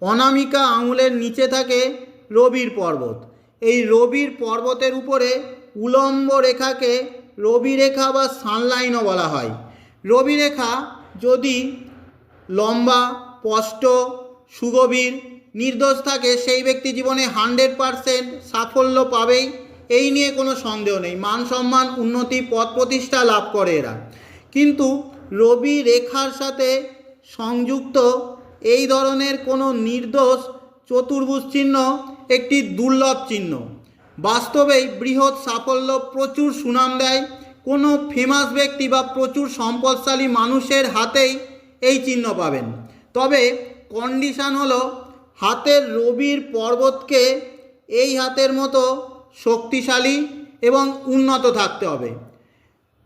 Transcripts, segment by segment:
অনামিকা আঙুলের নিচে থাকে রবির পর্বত। এই রবির পর্বতের উপরে উলম্ব রেখাকে রবি রেখা বা সানলাইনও বলা হয়। রবি রেখা যদি লম্বা, স্পষ্ট, সুগভীর, নির্দোষ থাকে, সেই ব্যক্তি জীবনে হান্ড্রেড পারসেন্ট সাফল্য পাবেই। এই নিয়ে কোনো সন্দেহ নেই। মান সম্মান, উন্নতি পদ প্রতিষ্ঠা লাভ করে এরা। কিন্তু রবি রেখার সাথে সংযুক্ত এই ধরনের কোনো নির্দোষ চতুর্ভুজ চিহ্ন একটি দুর্লভ চিহ্ন। বাস্তবেই বৃহৎ সাফল্য প্রচুর সুনাম দেয়। কোনো ফেমাস ব্যক্তি বা প্রচুর সম্পদশালী মানুষের হাতেই এই চিহ্ন পাবেন। তবে কন্ডিশান হলো হাতের রবির পর্বতকে এই হাতের মতো শক্তিশালী এবং উন্নত থাকতে হবে।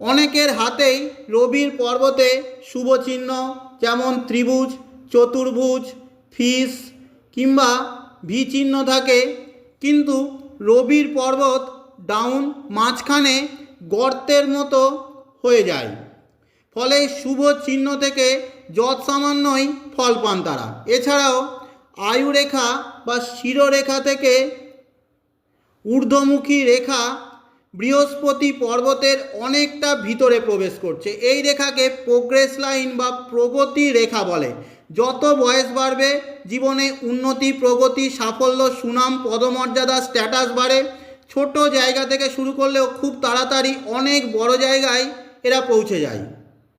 অনেকের হাতেই রবির পর্বতে শুভ চিহ্ন যেমন ত্রিভুজ চতুর্ভুজ, ফিস কিংবা ভি চিহ্ন থাকে। কিন্তু রবির পর্বত ডাউন মাঝখানে গর্তের মতো হয়ে যায়। ফলে শুভ চিহ্ন থেকে যৎ সামান্যই ফল পান তারা। এছাড়াও আয়ুরেখা বা শিরোরেখা থেকে ঊর্ধ্বমুখী রেখা বৃহস্পতি পর্বতের অনেকটা ভিতরে প্রবেশ করছে। এই রেখাকে প্রোগ্রেস লাইন বা প্রগতি রেখা বলে। যত বয়স বাড়বে, জীবনে উন্নতি, প্রগতি, সাফল্য, সুনাম, পদমর্যাদা স্ট্যাটাস বাড়ে। ছোট জায়গা থেকে শুরু করলেও খুব তাড়াতাড়ি অনেক বড় জায়গায় এরা পৌঁছে যায়।